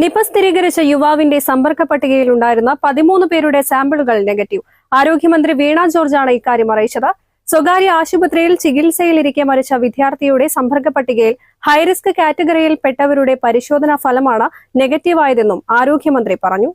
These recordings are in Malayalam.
നിപ സ്ഥിരീകരിച്ച യുവാവിന്റെ സമ്പർക്ക പട്ടികയിൽ ഉണ്ടായിരുന്ന പതിമൂന്ന് പേരുടെ സാമ്പിളുകൾ നെഗറ്റീവ്. ആരോഗ്യമന്ത്രി വീണ ജോർജാണ് ഇക്കാര്യം അറിയിച്ചത്. സ്വകാര്യ ആശുപത്രിയിൽ ചികിത്സയിലിരിക്കെ മരിച്ച വിദ്യാർത്ഥിയുടെ സമ്പർക്ക പട്ടികയിൽ ഹൈറിസ്ക് കാറ്റഗറിയിൽ പെട്ടവരുടെ പരിശോധനാ ഫലമാണ് നെഗറ്റീവായതെന്നും ആരോഗ്യമന്ത്രി പറഞ്ഞു.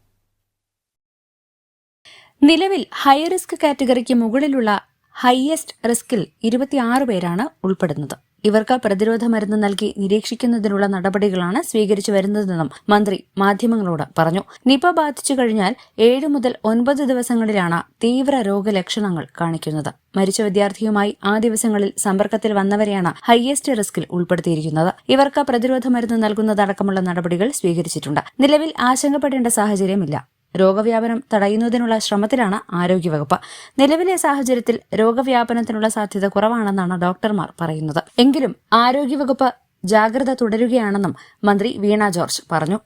നിലവിൽ ഹൈറിസ്ക് കാറ്റഗറിക്ക് മുകളിലുള്ള ഹൈയസ്റ്റ് റിസ്കിൽ ഇരുപത്തിയാറ് പേരാണ് ഉൾപ്പെടുന്നത്. ഇവർക്ക് പ്രതിരോധ മരുന്ന് നൽകി നിരീക്ഷിക്കുന്നതിനുള്ള നടപടികളാണ് സ്വീകരിച്ചു വരുന്നതെന്നും മന്ത്രി മാധ്യമങ്ങളോട് പറഞ്ഞു. നിപ ബാധിച്ചു കഴിഞ്ഞാൽ ഏഴ് മുതൽ ഒൻപത് ദിവസങ്ങളിലാണ് തീവ്ര രോഗലക്ഷണങ്ങൾ കാണിക്കുന്നത്. മരിച്ച വിദ്യാർത്ഥിയുമായി ആ ദിവസങ്ങളിൽ സമ്പർക്കത്തിൽ വന്നവരെയാണ് ഹൈയസ്റ്റ് റിസ്കിൽ ഉൾപ്പെടുത്തിയിരിക്കുന്നത്. ഇവർക്ക് പ്രതിരോധ മരുന്ന് നൽകുന്നതടക്കമുള്ള നടപടികൾ സ്വീകരിച്ചിട്ടുണ്ട്. നിലവിൽ ആശങ്കപ്പെടേണ്ട സാഹചര്യമില്ല. രോഗവ്യാപനം തടയുന്നതിനുള്ള ശ്രമത്തിലാണ് ആരോഗ്യവകുപ്പ്. നിലവിലെ സാഹചര്യത്തിൽ രോഗവ്യാപനത്തിനുള്ള സാധ്യത കുറവാണെന്നാണ് ഡോക്ടർമാർ പറയുന്നത്. എങ്കിലും ആരോഗ്യവകുപ്പ് ജാഗ്രത തുടരുകയാണെന്നും മന്ത്രി വീണ ജോർജ് പറഞ്ഞു.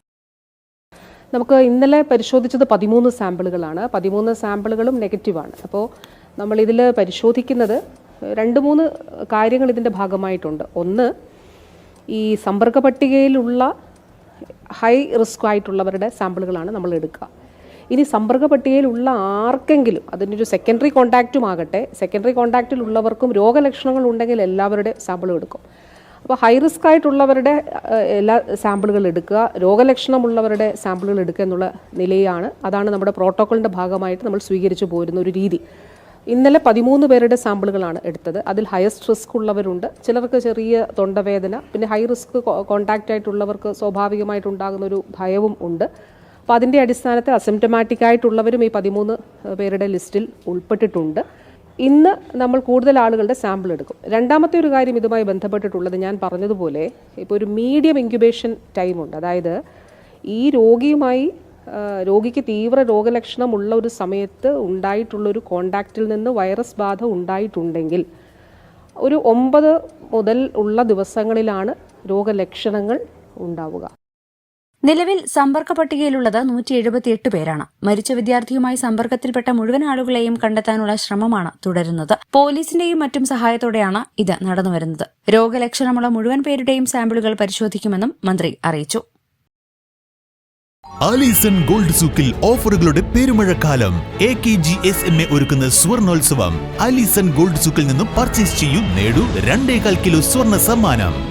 നമുക്ക് ഇന്നലെ പരിശോധിച്ചത് പതിമൂന്ന് സാമ്പിളുകളാണ്. പതിമൂന്ന് സാമ്പിളുകളും നെഗറ്റീവാണ്. അപ്പോൾ നമ്മൾ ഇതിൽ പരിശോധിക്കുന്നത് രണ്ട് മൂന്ന് കാര്യങ്ങൾ ഇതിന്റെ ഭാഗമായിട്ടുണ്ട്. ഒന്ന് ഈ സമ്പർക്ക പട്ടികയിലുള്ള ഹൈ റിസ്ക് ആയിട്ടുള്ളവരുടെ സാമ്പിളുകളാണ് നമ്മൾ എടുക്കുക. ഇനി സമ്പർക്ക പട്ടികയിലുള്ള ആർക്കെങ്കിലും അതിന്റെ ഒരു സെക്കൻഡറി കോൺടാക്റ്റും ആകട്ടെ സെക്കൻഡറി കോൺടാക്റ്റിലുള്ളവർക്കും രോഗലക്ഷണങ്ങൾ ഉണ്ടെങ്കിൽ എല്ലാവരുടെ സാമ്പിൾ എടുക്കും. അപ്പോൾ ഹൈ റിസ്ക് ആയിട്ടുള്ളവരുടെ എല്ലാ സാമ്പിളുകൾ എടുക്കുക രോഗലക്ഷണമുള്ളവരുടെ സാമ്പിളുകൾ എടുക്കുക എന്നുള്ള നിലയാണ് അതാണ് നമ്മുടെ പ്രോട്ടോക്കോളിന്റെ ഭാഗമായിട്ട് നമ്മൾ സ്വീകരിച്ചു പോരുന്ന ഒരു രീതി. ഇന്നലെ പതിമൂന്ന് പേരുടെ സാമ്പിളുകളാണ് എടുത്തത്. അതിൽ ഹയസ്റ്റ് റിസ്ക് ഉള്ളവരുണ്ട്. ചിലർക്ക് ചെറിയ തൊണ്ടവേദന പിന്നെ ഹൈ റിസ്ക് കോൺടാക്റ്റ് ആയിട്ടുള്ളവർക്ക് സ്വാഭാവികമായിട്ടുണ്ടാകുന്ന ഒരു ഭയവും ഉണ്ട്. അപ്പോൾ അതിന്റെ അടിസ്ഥാനത്തിൽ അസിംറ്റമാറ്റിക് ആയിട്ടുള്ളവരും ഈ പതിമൂന്ന് പേരുടെ ലിസ്റ്റിൽ ഉൾപ്പെട്ടിട്ടുണ്ട്. ഇന്ന് നമ്മൾ കൂടുതൽ ആളുകളുടെ സാമ്പിൾ എടുക്കും. രണ്ടാമത്തെ ഒരു കാര്യം ഇതുമായി ബന്ധപ്പെട്ടിട്ടുള്ളത് ഞാൻ പറഞ്ഞതുപോലെ ഇപ്പോൾ ഒരു മീഡിയം ഇൻക്യുബേഷൻ ടൈമുണ്ട് അതായത് ഈ രോഗിയുമായി രോഗിക്ക് തീവ്ര രോഗലക്ഷണമുള്ള ഒരു സമയത്ത് ഉണ്ടായിട്ടുള്ളൊരു കോണ്ടാക്റ്റിൽ നിന്ന് വൈറസ് ബാധ ഉണ്ടായിട്ടുണ്ടെങ്കിൽ ഒരു ഒമ്പത് മുതൽ ഉള്ള ദിവസങ്ങളിലാണ് രോഗലക്ഷണങ്ങൾ ഉണ്ടാവുക. നിലവിൽ സമ്പർക്ക പട്ടികയിലുള്ളത് നൂറ്റി എഴുപത്തിയെട്ട് പേരാണ്. മരിച്ച വിദ്യാർത്ഥിയുമായി സമ്പർക്കത്തിൽപ്പെട്ട മുഴുവൻ ആളുകളെയും കണ്ടെത്താനുള്ള ശ്രമമാണ് തുടരുന്നത്. പോലീസിന്റെയും മറ്റും സഹായത്തോടെയാണ് ഇത് നടന്നുവരുന്നത്. രോഗലക്ഷണമുള്ള മുഴുവൻ പേരുടെയും സാമ്പിളുകൾ പരിശോധിക്കുമെന്നും മന്ത്രി അറിയിച്ചു. ആലീസൺ ഗോൾഡ് സൂക്കിൽ ഓഫറുകളുടെ പെരുമഴക്കാലം. A K G S M A ഒരുക്കുന്ന സ്വർണോത്സവം. ആലീസൺ ഗോൾഡ് സൂക്കിൽ നിന്നും പർച്ചേസ് ചെയ്യൂ നേടൂ രണ്ടേകാൽ കിലോ സ്വർണ സമ്മാനം.